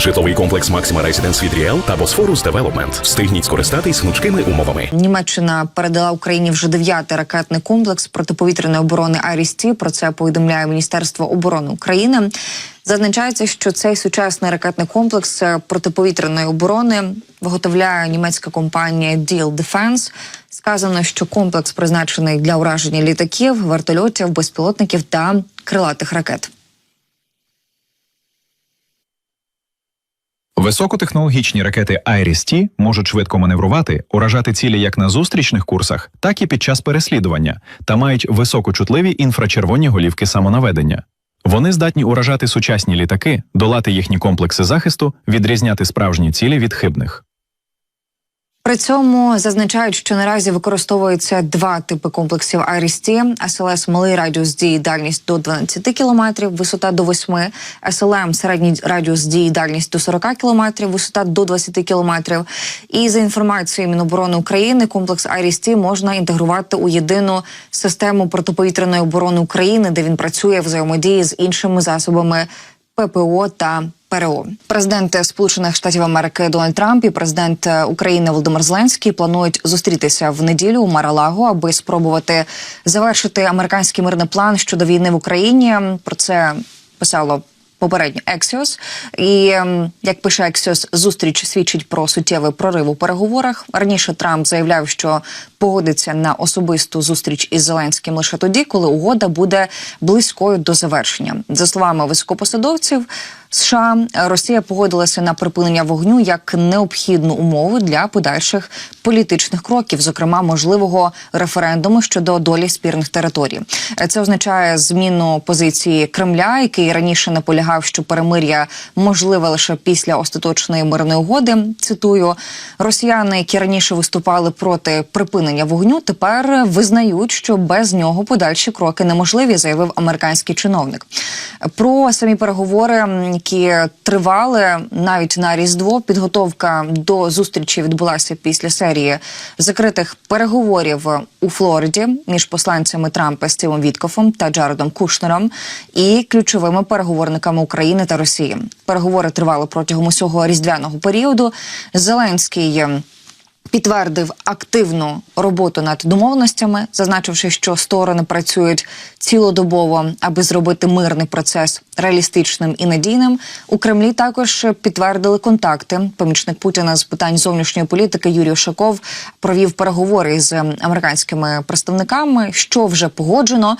Житловий комплекс Maxima Residence від Ріел та Босфорус Development. Встигніть скористатись гнучкими умовами. Німеччина передала Україні вже дев'ятий ракетний комплекс протиповітряної оборони «Айріс-Ті». Про це повідомляє Міністерство оборони України. Зазначається, що цей сучасний ракетний комплекс е, протиповітряної оборони виготовляє німецька компанія Deal Defense. Сказано, що комплекс призначений для ураження літаків, вертольотів, безпілотників та крилатих ракет. Високотехнологічні ракети Iris-T можуть швидко маневрувати, уражати цілі як на зустрічних курсах, так і під час переслідування, та мають високочутливі інфрачервоні голівки самонаведення. Вони здатні уражати сучасні літаки, долати їхні комплекси захисту, відрізняти справжні цілі від хибних. При цьому зазначають, що наразі використовуються два типи комплексів IRIS-T. СЛС малий радіус дії дальність до 12 км, висота до 8, СЛМ середній радіус дії дальність до 40 км, висота до 20 км. І за інформацією Міноборони України, комплекс IRIS-T можна інтегрувати у єдину систему протиповітряної оборони України, де він працює взаємодії з іншими засобами ППО та ПРО. Президент Сполучених Штатів Америки Дональд Трамп і президент України Володимир Зеленський планують зустрітися в неділю у Маралаго, аби спробувати завершити американський мирний план щодо війни в Україні. Про це писало. Попередньо Ексіос, і ем, як пише Ексіос, зустріч свідчить про суттєвий прорив у переговорах. Раніше Трамп заявляв, що погодиться на особисту зустріч із Зеленським лише тоді, коли угода буде близькою до завершення. За словами високопосадовців США, Росія погодилася на припинення вогню як необхідну умову для подальших політичних кроків, зокрема можливого референдуму щодо долі спірних територій. Це означає зміну позиції Кремля, який раніше наполягав, що перемир'я можливе лише після остаточної мирної угоди. Цитую росіяни, які раніше виступали проти припинення вогню, тепер визнають, що без нього подальші кроки неможливі, заявив американський чиновник. Про самі переговори, які тривали навіть на різдво. Підготовка до зустрічі відбулася після серії закритих переговорів у Флориді між посланцями Трампа Стівом Віткофом та Джаредом Кушнером і ключовими переговорниками України та Росії. Переговори тривали протягом усього різдвяного періоду. Зеленський. Підтвердив активну роботу над домовленостями, зазначивши, що сторони працюють цілодобово, аби зробити мирний процес реалістичним і надійним. У Кремлі також підтвердили контакти. Помічник Путіна з питань зовнішньої політики Юрій Ушаков провів переговори з американськими представниками, що вже погоджено.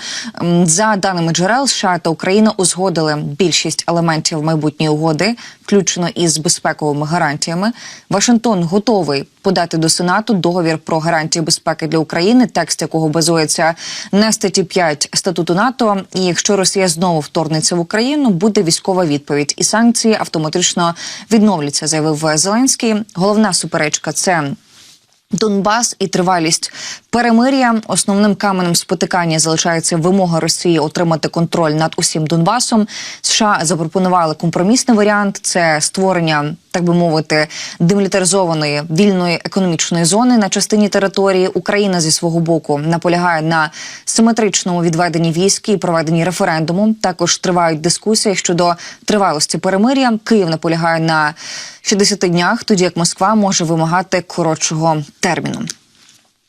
За даними джерел, США та Україна узгодили більшість елементів майбутньої угоди, включно із безпековими гарантіями. Вашингтон готовий подати до Сенату договір про гарантії безпеки для України, текст якого базується на статті 5 статуту НАТО. І якщо Росія знову вторгнеться в Україну, буде військова відповідь, і санкції автоматично відновляться, заявив Зеленський. Головна суперечка це. Донбас і тривалість перемир'я основним каменем спотикання залишається вимога Росії отримати контроль над усім Донбасом. США запропонували компромісний варіант: це створення, так би мовити, демілітаризованої вільної економічної зони на частині території. Україна зі свого боку наполягає на симетричному відведенні військ і проведенні референдуму. Також тривають дискусії щодо тривалості перемир'я. Київ наполягає на 60 днях, тоді як Москва може вимагати коротшого терміну.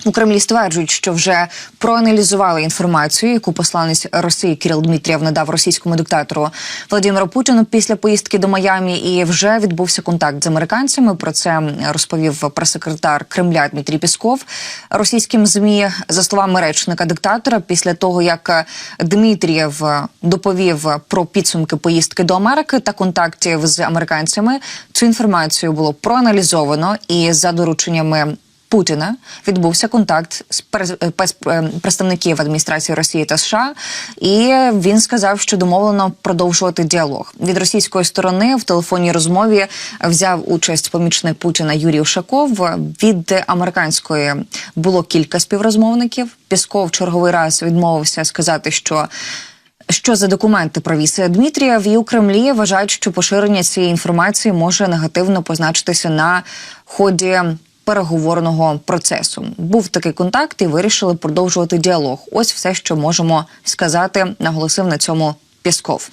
У Кремлі стверджують, що вже проаналізували інформацію, яку посланець Росії Кирил Дмитрієв надав російському диктатору Владимиру Путіну після поїздки до Майамі, і вже відбувся контакт з американцями. Про це розповів прес-секретар Кремля Дмитрій Пісков російським змі за словами речника диктатора. Після того як Дмитрієв доповів про підсумки поїздки до Америки та контактів з американцями, цю інформацію було проаналізовано і за дорученнями. Путіна відбувся контакт з е, е, представників адміністрації Росії та США, і він сказав, що домовлено продовжувати діалог від російської сторони. В телефонній розмові взяв участь помічник Путіна Юрій Ушаков. Від американської було кілька співрозмовників. Пісков черговий раз відмовився сказати, що. Що за документи провіз Дмитрієв і у Кремлі вважають, що поширення цієї інформації може негативно позначитися на ході переговорного процесу. Був такий контакт і вирішили продовжувати діалог. Ось все, що можемо сказати, наголосив на цьому Пісков.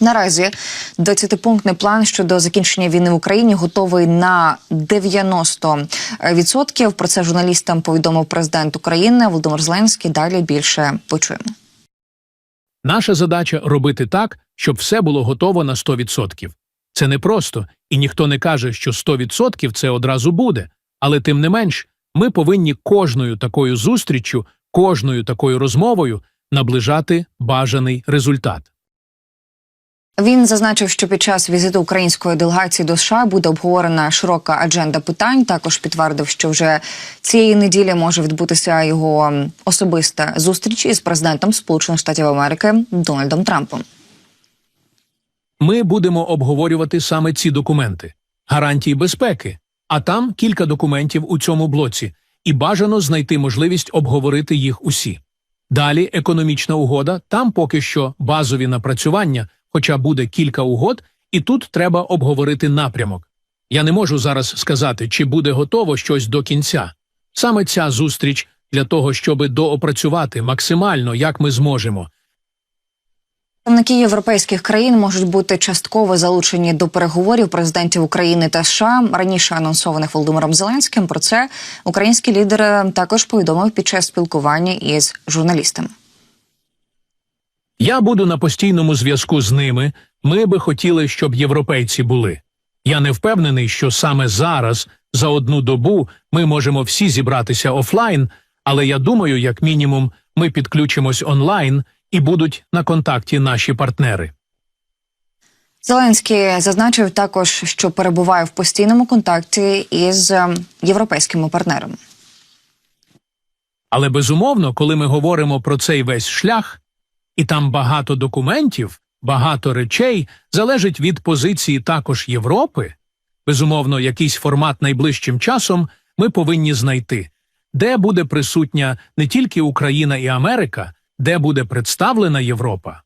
Наразі 20-пунктний план щодо закінчення війни в Україні готовий на 90%. Про це журналістам повідомив президент України Володимир Зеленський. Далі більше почуємо. Наша задача робити так, щоб все було готово на 100%. Це непросто, і ніхто не каже, що 100% це одразу буде. Але тим не менш, ми повинні кожною такою зустріччю, кожною такою розмовою наближати бажаний результат. Він зазначив, що під час візиту української делегації до США буде обговорена широка адженда питань. Також підтвердив, що вже цієї неділі може відбутися його особиста зустріч із президентом Сполучених Штатів Америки Дональдом Трампом. Ми будемо обговорювати саме ці документи, гарантії безпеки, а там кілька документів у цьому блоці, і бажано знайти можливість обговорити їх усі. Далі економічна угода, там поки що базові напрацювання, хоча буде кілька угод, і тут треба обговорити напрямок. Я не можу зараз сказати, чи буде готово щось до кінця. Саме ця зустріч для того, щоб доопрацювати максимально, як ми зможемо, Представники європейських країн можуть бути частково залучені до переговорів президентів України та США, раніше анонсованих Володимиром Зеленським. Про це український лідер також повідомив під час спілкування із журналістами. Я буду на постійному зв'язку з ними. Ми би хотіли, щоб європейці були. Я не впевнений, що саме зараз, за одну добу, ми можемо всі зібратися офлайн, але я думаю, як мінімум, ми підключимось онлайн і будуть на контакті наші партнери. Зеленський зазначив також, що перебуває в постійному контакті із ем, європейськими партнерами. Але безумовно, коли ми говоримо про цей весь шлях, і там багато документів, багато речей залежить від позиції також Європи. Безумовно, якийсь формат найближчим часом ми повинні знайти, де буде присутня не тільки Україна і Америка, де буде представлена Європа.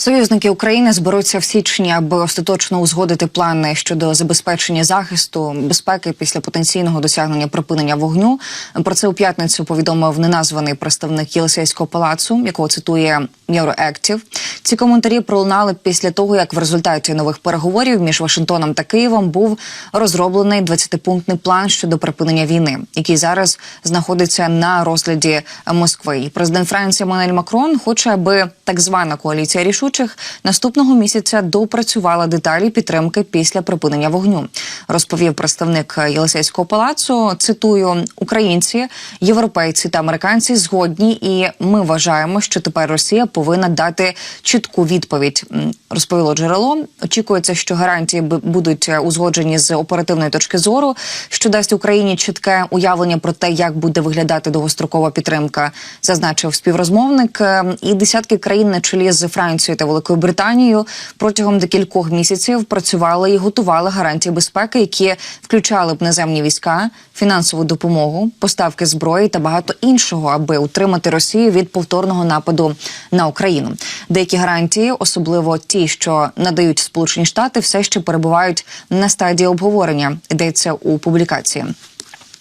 Союзники України зберуться в січні, аби остаточно узгодити плани щодо забезпечення захисту безпеки після потенційного досягнення припинення вогню. Про це у п'ятницю повідомив неназваний представник Єлисейського палацу, якого цитує Євроектів. Ці коментарі пролунали після того, як в результаті нових переговорів між Вашингтоном та Києвом був розроблений 20-пунктний план щодо припинення війни, який зараз знаходиться на розгляді Москви. І Президент Франції Еммануель Макрон хоче, аби так звана коаліція рішучих наступного місяця допрацювала деталі підтримки після припинення вогню. Розповів представник Єлисейського палацу. Цитую: Українці, європейці та американці згодні, і ми вважаємо, що тепер Росія повинна дати чітку відповідь. Розповіло джерело. Очікується, що гарантії будуть узгоджені з оперативної точки зору, що дасть Україні чітке уявлення про те, як буде виглядати довгострокова підтримка, зазначив співрозмовник. Е, І десятки країн на чолі з Францією та Великою Британією протягом декількох місяців працювали і готували гарантії безпеки, які включали б наземні війська, фінансову допомогу, поставки зброї та багато іншого, аби утримати Росію від повторного нападу на Україну. Деякі гарантії, особливо ті, що надають Сполучені Штати, все ще перебувають на стадії обговорення. Йдеться у публікації.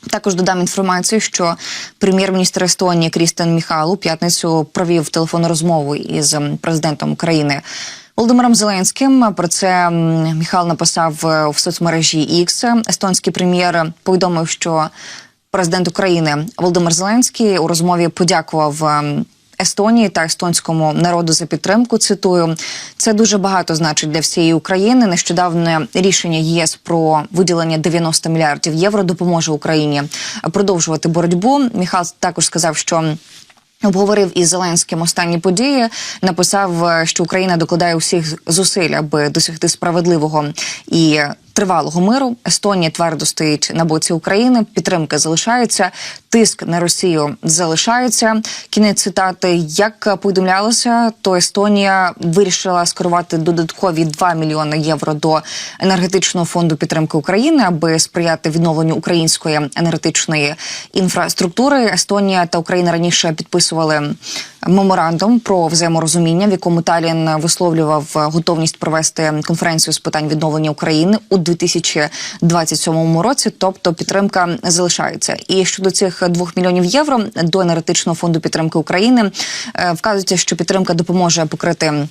Також додам інформацію, що прем'єр-міністр Естонії Крістен Міхалу п'ятницю провів телефонну розмову із ем, президентом України. Володимиром Зеленським про це Міхал написав е, в соцмережі X. Естонський прем'єр повідомив, що президент України Володимир Зеленський у розмові подякував ем, Естонії та естонському народу за підтримку. Цитую, це дуже багато значить для всієї України. Нещодавне рішення ЄС про виділення 90 мільярдів євро допоможе Україні продовжувати боротьбу. Міхал також сказав, що. Обговорив із Зеленським останні події. Написав, е, що Україна докладає усіх зусиль, аби досягти справедливого і тривалого миру. Естонія твердо стоїть на боці України. Підтримка залишається. Тиск на Росію залишається. Кінець цитати. Як повідомлялося, то Естонія вирішила скерувати додаткові 2 мільйони євро до енергетичного фонду підтримки України, аби сприяти відновленню української енергетичної інфраструктури. Естонія та Україна раніше підписували меморандум про взаєморозуміння, в якому Талін висловлював готовність провести конференцію з питань відновлення України у 2027 році. Тобто підтримка залишається. І щодо цих 2 мільйонів євро до енергетичного фонду підтримки України е, вказується, що підтримка допоможе покрити.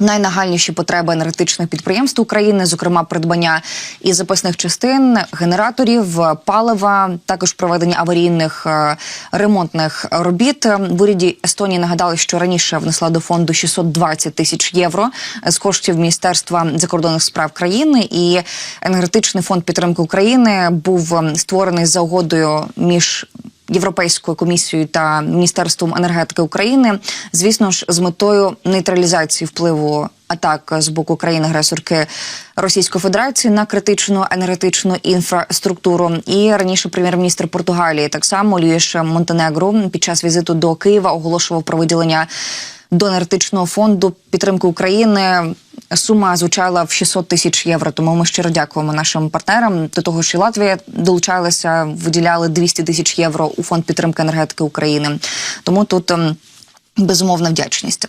Найнагальніші потреби енергетичних підприємств України, зокрема придбання і запасних частин, генераторів, палива, також проведення аварійних е, ремонтних робіт. В уряді Естонії нагадали, що раніше внесла до фонду 620 тисяч євро з коштів Міністерства закордонних справ країни. І енергетичний фонд підтримки України був ем, створений за угодою між Європейською комісією та Міністерством енергетики України, звісно ж, з метою нейтралізації впливу атак з боку країни-агресорки Російської Федерації на критичну енергетичну інфраструктуру. І раніше прем'єр-міністр Португалії так само Люїш Монтенегро під час візиту до Києва оголошував про виділення до енергетичного фонду підтримки України. Сума звучала в 600 тисяч євро. Тому ми щиро дякуємо нашим партнерам. До того що Латвія долучалася, виділяли 200 тисяч євро у фонд підтримки енергетики України. Тому тут ем, безумовна вдячність.